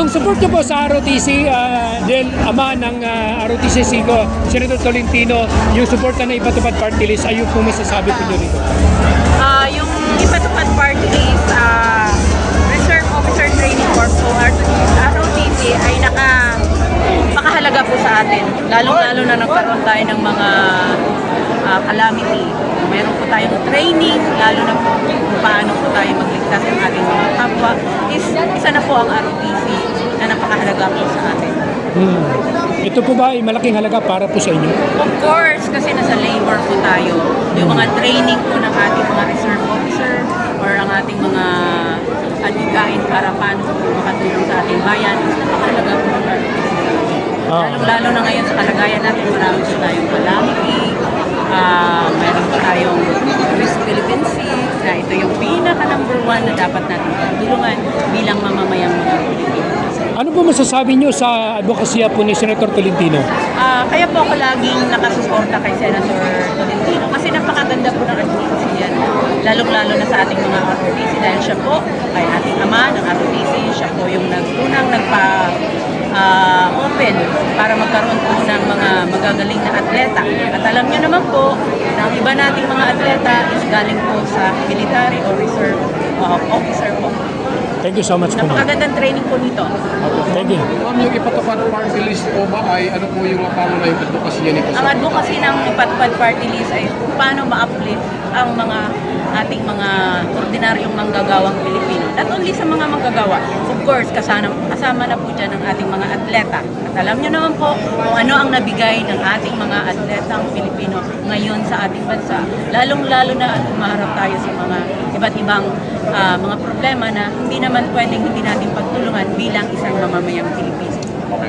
yung support niyo po sa ROTC, uh, dahil ama ng uh, ROTC Sigo, Senator Tolentino, yung support na ipatupad party list, ayun po masasabi po niyo rito. Ah, yung ipatupad party is ah, Reserve Officer Training Corps o ROTC ay naka makahalaga po sa atin. Lalong-lalo na nagkaroon tayo ng mga ah, calamity. Meron po tayong training, lalo na po paano po tayo magligtas ng ating mga kapwa. Is, isa na po ang ROTC na napakahalaga po sa atin. Hmm. Ito po ba ay malaking halaga para po sa inyo? Of course, kasi nasa labor po tayo. Yung mga training po ng ating mga reserve officer or ang ating mga adhikain para paano po makatulong sa ating bayan is napakalaga po ng. Ah. Lalo na ngayon sa kalagayan natin, marami po tayong calamity, ah meron po tayong risk Philippine Sea, na ito yung pinaka number one na dapat natin pagtulungan bilang mamamayang. Ano po masasabi niyo sa advokasya po ni Senator Tolentino? Ah, kaya po ako laging nakasuporta kay Senator Tolentino kasi napakaganda po ng advocacy yan. Lalong-lalo na sa ating mga ROTC dahil siya po ay ating ama ng ROTC. Siya po yung nagtunang nagpa ah, para magkaroon po ng mga magagaling na atleta. At alam niyo naman po na ang iba nating mga atleta is galing po sa military or reserve ah, officer po. Thank you so much po. ma'am. Napakagandang training po nito. Thank you. Ma'am, yung ipatupad party list po ba ay ano po yung pangunahing advokasya nito Ang sa advocacy ng Ipatpad Party List ay kung paano ma-uplift ang mga ating mga ordinaryong manggagawang Pilipino. Not only sa mga manggagawa, of course, kasama, kasama na po dyan ang ating mga atleta. At alam nyo naman po kung ano ang nabigay ng ating mga atletang Pilipino ngayon sa ating bansa. Lalong-lalo na at umaharap tayo sa mga iba't ibang ah, mga problema na hindi naman pwedeng hindi natin pagtulungan bilang isang mamamayang Pilipino. Okay,